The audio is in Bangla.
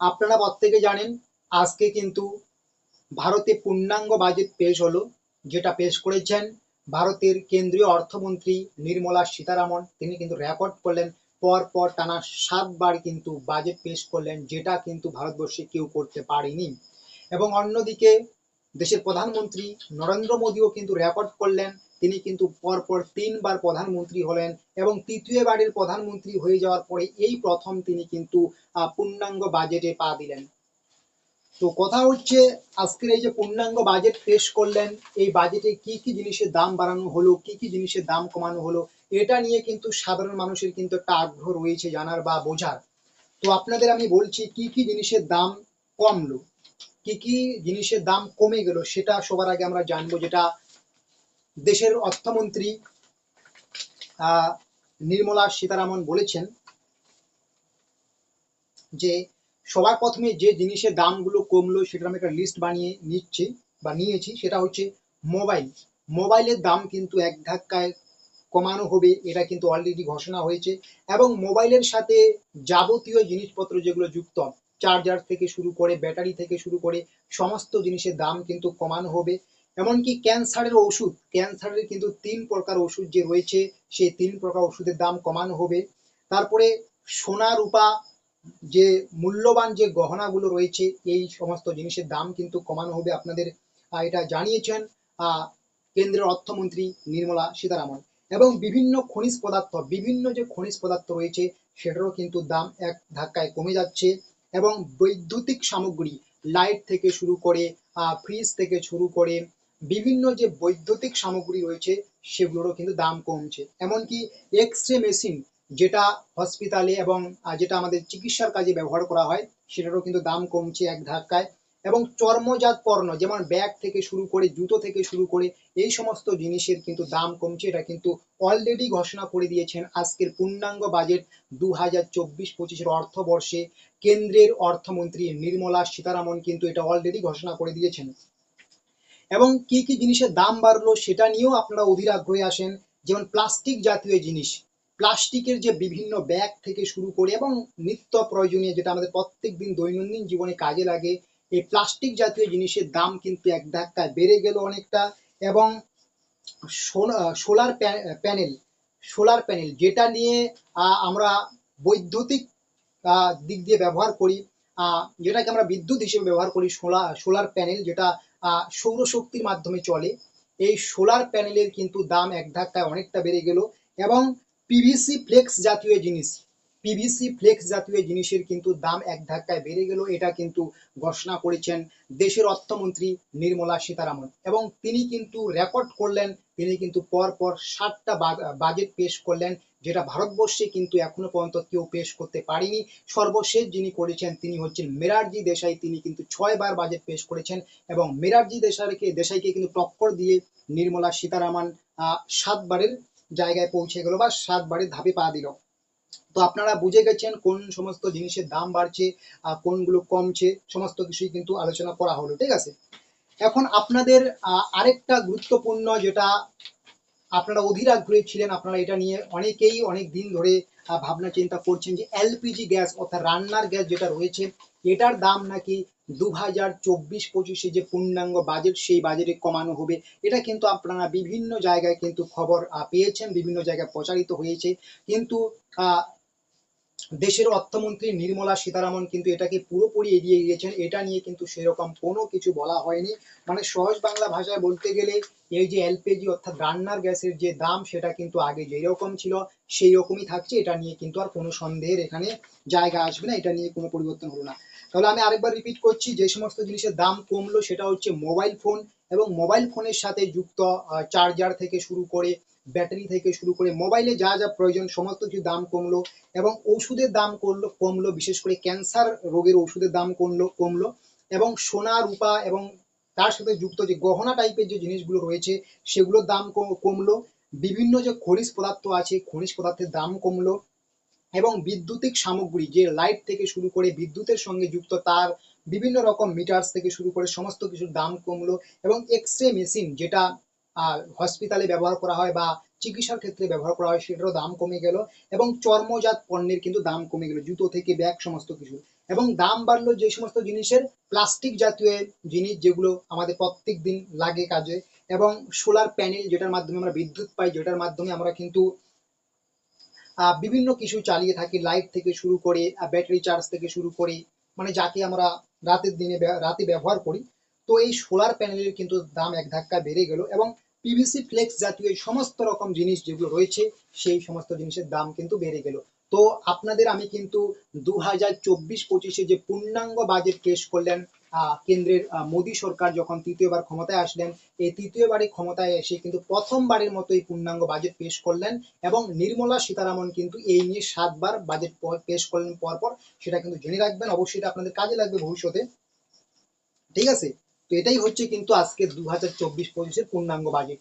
আপনারা প্রত্যেকে জানেন, আজকে কিন্তু ভারতে পূর্ণাঙ্গ বাজেট পেশ হলো, যেটা পেশ করেছেন ভারতের কেন্দ্রীয় অর্থমন্ত্রী নির্মলা সীতারামন। তিনি কিন্তু রেকর্ড করলেন পর পর টানা সাতবার কিন্তু বাজেট পেশ করলেন, যেটা কিন্তু ভারতবর্ষে কেউ করতে পারেনি। এবং অন্যদিকে দেশের প্রধানমন্ত্রী নরেন্দ্র মোদীও কিন্তু রেকর্ড করলেন। তিনি কিন্তু পরপর তিনবার প্রধানমন্ত্রী হলেন এবং তৃতীয়বারের প্রধানমন্ত্রী হয়ে যাওয়ার পরে এই প্রথম তিনি কিন্তু পূর্ণাঙ্গ বাজেটে পা দিলেন। তো কথা হচ্ছে, আজকের এই যে পূর্ণাঙ্গ বাজেট পেশ করলেন, এই বাজেটে কি কি জিনিসের দাম বাড়ানো হলো, কি কি জিনিসের দাম কমানো হলো, এটা নিয়ে কিন্তু সাধারণ মানুষের কিন্তু একটা আগ্রহ রয়েছে জানার বা বোঝার। তো আপনাদের আমি বলছি, কি কি জিনিসের দাম কমলো? কি কি জিনিসের দাম কমে গেল সেটা সবার আগে আমরা জানব, যেটা দেশের অর্থমন্ত্রী নির্মলা সীতারামন বলেছেন যে সবার প্রথমে যে জিনিসের দামগুলো কমলো সেটা আমি একটা লিস্ট বানিয়ে নিচ্ছি বা নিয়েছি, সেটা হচ্ছে মোবাইল। মোবাইলের দাম কিন্তু এক ধাক্কায় কমানো হবে, এটা কিন্তু অলরেডি ঘোষণা হয়েছে। এবং মোবাইলের সাথে যাবতীয় জিনিসপত্র যেগুলো যুক্ত চার্জার থেকে শুরু করে ব্যাটারি থেকে শুরু করে সমস্ত জিনিসের দাম কিন্তু কমানো হবে। এমনকি ক্যান্সারের ওষুধ ক্যান্সারের কিন্তু তিন প্রকার ওষুধ যে রয়েছে, সেই তিন প্রকার ওষুধের দাম কমানো হবে। তারপরে সোনা রূপা যে মূল্যবান যে গহনাগুলো রয়েছে, এই সমস্ত জিনিসের দাম কিন্তু কমানো হবে আপনাদের। এটা জানিয়েছেন কেন্দ্রের অর্থমন্ত্রী নির্মলা সীতারামন। এবং বিভিন্ন খনিজ পদার্থ, বিভিন্ন যে খনিজ পদার্থ রয়েছে, সেটারও কিন্তু দাম এক ধাক্কায় কমে যাচ্ছে। এবং বৈদ্যুতিক সামগ্রী লাইট থেকে শুরু করে ফ্রিজ থেকে শুরু করে বিভিন্ন যে বৈদ্যুতিক সামগ্রী রয়েছে, সেগুলোরও কিন্তু দাম কমছে। এমনকি এক্স রে মেশিন যেটা হসপিটালে এবং যেটা আমাদের চিকিৎসার কাজে ব্যবহার করা হয়, সেটারও কিন্তু দাম কমছে এক ধাক্কায়। এবং চর্মজাত পণ্য যেমন ব্যাগ থেকে শুরু করে, জুতো থেকে শুরু করে, এই সমস্ত জিনিসের কিন্তু দাম কমছে। এটা কিন্তু অলরেডি ঘোষণা করে দিয়েছেন আজকের পূর্ণাঙ্গ বাজেট দু হাজার চব্বিশ পঁচিশের অর্থবর্ষে। কেন্দ্রের অর্থমন্ত্রী নির্মলা সীতারামন কিন্তু এটা অলরেডি ঘোষণা করে দিয়েছেন। এবং কি কি জিনিসের দাম বাড়লো সেটা নিয়েও আপনারা অধীর আগ্রহে আসেন। যেমন প্লাস্টিক জাতীয় জিনিস, প্লাস্টিকের যে বিভিন্ন ব্যাগ থেকে শুরু করে এবং নিত্য প্রয়োজনীয় যেটা আমাদের প্রত্যেক দিন দৈনন্দিন জীবনে কাজে লাগে এই প্লাস্টিক জাতীয় জিনিসের দাম কিন্তু এক ধাক্কায় বেড়ে গেল অনেকটা এবং সোলার প্যানেল সোলার প্যানেল যেটা নিয়ে আমরা বৈদ্যুতিক দিক দিয়ে ব্যবহার করি যেটাকে আমরা বিদ্যুৎ হিসেবে ব্যবহার করি সোলার সোলার প্যানেল যেটা সৌরশক্তির মাধ্যমে চলে। এই সোলার প্যানেলের কিন্তু দাম এক ধাক্কায় অনেকটা বেড়ে গেল এবং পিভিসি ফ্লেক্স জাতীয় জিনিস পিভিসি ফ্লেক্স জাতীয় জিনিসের কিন্তু দাম এক ধাক্কায় বেড়ে গেল, এটা কিন্তু ঘোষণা করেছেন দেশের অর্থমন্ত্রী নির্মলা সীতারামন। এবং তিনি কিন্তু রেকর্ড করলেন, তিনি কিন্তু পর পর সাতটা বাজেট পেশ করলেন, যেটা ভারতবর্ষে কিন্তু এখনও পর্যন্ত কেউ পেশ করতে পারেনি। সর্বশেষ যিনি করেছেন, তিনি হচ্ছেন মেরারজি দেশাই, তিনি কিন্তু ছয়বার বাজেট পেশ করেছেন। এবং মেরারজি দেশাইকে দেশাইকে কিন্তু টক্কর দিয়ে নির্মলা সীতারামন সাতবারের জায়গায় পৌঁছে গেল বা সাতবারের ধাপে পা দিল। তো আপনারা বুঝে গেছেন কোন সমস্ত জিনিসের দাম বাড়ছে আহ, কোনগুলো কমছে সমস্ত কিছুই কিন্তু আলোচনা করা হলো ঠিক আছে? এখন আপনাদের আরেকটা গুরুত্বপূর্ণ যেটা আপনারা অধীর আগ্রহী ছিলেন আপনারা এটা নিয়ে অনেকেই অনেক দিন ধরে ভাবনা চিন্তা করছেন যে এলপিজি গ্যাস অর্থাৎ রান্নার গ্যাস যেটা রয়েছে এটার দাম নাকি দু হাজার চব্বিশ পঁচিশে যে পূর্ণাঙ্গ বাজেট সেই বাজেটে কমানো হবে এটা কিন্তু আপনারা বিভিন্ন জায়গায় কিন্তু খবর পেয়েছেন বিভিন্ন জায়গায় প্রচারিত হয়েছে। কিন্তু দেশের অর্থমন্ত্রী নির্মলা সীতারামন কিন্তু এটাকে পুরোপুরি এড়িয়ে গিয়েছেন। এটা নিয়ে কিন্তু সেরকম কোনো কিছু বলা হয়নি। মানে সহজ বাংলা ভাষায় বলতে গেলে এই যে এলপিজি অর্থাৎ রান্নার গ্যাসের যে দাম, সেটা কিন্তু আগে যেই রকম ছিল সেই রকমই থাকছে। এটা নিয়ে কিন্তু আর কোনো সন্দেহের এখানে জায়গা আসবে না। এটা নিয়ে কোনো পরিবর্তন হলো না। তাহলে আমি আরেকবার রিপিট করছি, যে সমস্ত জিনিসের দাম কমলো সেটা হচ্ছে মোবাইল ফোন এবং মোবাইল ফোনের সাথে যুক্ত চার্জার থেকে শুরু করে ব্যাটারি থেকে শুরু করে মোবাইলে যা যা প্রয়োজন, সমস্ত কিছু দাম কমলো এবং ওষুধের দাম করল, কমলো, বিশেষ করে ক্যান্সার রোগের ওষুধের দাম কমলো কমলো এবং সোনা, রূপা এবং তার সাথে যুক্ত যে গহনা টাইপের যে জিনিসগুলো রয়েছে, সেগুলোর দাম কমলো। বিভিন্ন যে খনিজ পদার্থ আছে, খনিজ পদার্থের দাম কমলো এবং বিদ্যুতিক সামগ্রী যে লাইট থেকে শুরু করে বিদ্যুতের সঙ্গে যুক্ত তার, বিভিন্ন রকম মিটার্স থেকে শুরু করে সমস্ত কিছুর দাম কমলো এবং এক্স রে মেশিন যেটা হসপিটালে ব্যবহার করা হয় বা চিকিৎসার ক্ষেত্রে ব্যবহার করা হয়, সেটারও দাম কমে গেল এবং চর্মজাত পণ্যের কিন্তু দাম কমে গেল, জুতো থেকে ব্যাগ সমস্ত কিছু। এবং দাম বাড়লো যে সমস্ত জিনিসের প্লাস্টিক জাতীয় জিনিস যেগুলো আমাদের প্রত্যেক দিন লাগে কাজে এবং সোলার প্যানেল যেটার মাধ্যমে আমরা বিদ্যুৎ পাই, যেটার মাধ্যমে আমরা কিন্তু বিভিন্ন কিছু চালিয়ে থাকি লাইট থেকে শুরু করে ব্যাটারি চার্জ থেকে শুরু করে মানে যাকে আমরা রাতের দিনে রাতে ব্যবহার করি। তো এই সোলার প্যানেলের কিন্তু দাম এক ধাক্কা বেড়ে গেল এবং পিভিসি ফ্লেক্স জাতীয় সমস্ত রকম জিনিস যেগুলো রয়েছে, সেই সমস্ত জিনিসের দাম কিন্তু বেড়ে গেল। তো আপনাদের আমি কিন্তু দু হাজার চব্বিশ পঁচিশে যে পূর্ণাঙ্গ বাজেট পেশ করলেন কেন্দ্রের মোদী সরকার যখন তৃতীয়বার ক্ষমতায় আসলেন, এই তৃতীয়বারে ক্ষমতায় এসে কিন্তু প্রথমবারের মতো এই পূর্ণাঙ্গ বাজেট পেশ করলেন এবং নির্মলা সীতারামন কিন্তু এই নিয়ে সাতবার বাজেট পেশ করলেন পরপর, সেটা কিন্তু জেনে রাখবেন, অবশ্যই এটা আপনাদের কাজে লাগবে ভবিষ্যতে। ঠিক আছে? তো এটাই হচ্ছে কিন্তু আজকে দু হাজার চব্বিশ পঁচিশের পূর্ণাঙ্গ বাজেট